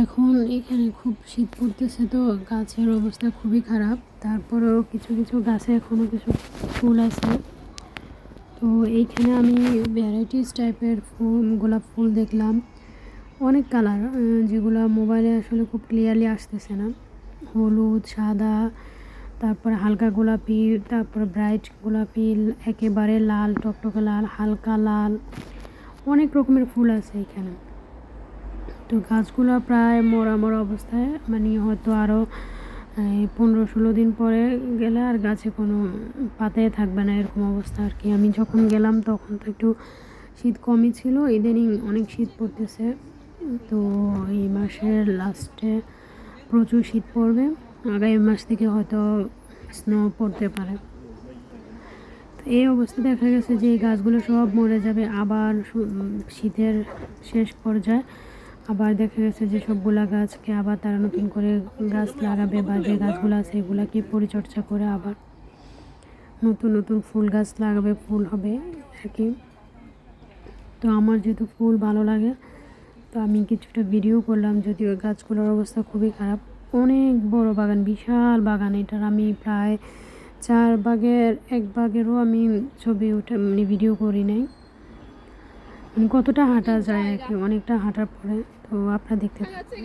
এখন এখানে খুব শীত পড়তেছে তো, গাছের অবস্থা খুবই খারাপ। তারপরেও কিছু কিছু গাছে এখনও কিছু ফুল আছে। তো এইখানে আমি ভ্যারাইটিস টাইপের ফুল, গোলাপ ফুল দেখলাম। অনেক কালার যেগুলো মোবাইলে আসলে খুব ক্লিয়ারলি আসতেছে না। হলুদ, সাদা, তারপর হালকা গোলাপি, তারপর ব্রাইট গোলাপি, একেবারে লাল, টকটকে লাল, হালকা লাল। অনেক রকমের ফুল আছে এখানে। তো গাছগুলো প্রায় মরা মরা অবস্থায় মানে হয়তো আরও পনেরো ষোলো দিন পরে গেলে আর গাছে কোনো পাতায় থাকবে না এরকম অবস্থা আর কি। আমি যখন গেলাম তখন তো একটু শীত কমই ছিল, ইদানিং অনেক শীত পড়তেছে। তো এই মাসের লাস্টে প্রচুর শীত পড়বে, আগামী মাস থেকে হয়তো স্নো পড়তে পারে। তো এই অবস্থা দেখা গেছে যে এই গাছগুলো সব মরে যাবে, আবার শীতের শেষ পর্যায়ে। আবার দেখা গেছে যে সবগুলা গাছকে আবার তারা নতুন করে গাছ লাগাবে বা যে গাছগুলো আছে এগুলাকে পরিচর্যা করে আবার নতুন নতুন ফুল গাছ লাগাবে, ফুল হবে আর কি তো আমার যেহেতু ফুল ভালো লাগে, তো আমি কিছুটা ভিডিও করলাম যদিও গাছগুলোর অবস্থা খুবই খারাপ। অনেক বড় বাগান, বিশাল বাগান এটার আমি প্রায় চার ভাগের এক ভাগেরও আমি ছবি ওঠা মানে ভিডিও করি নাই। মানে কতটা হাঁটা যায় আর কি অনেকটা হাঁটার পরে তো আপনারা দেখতে থাকুন।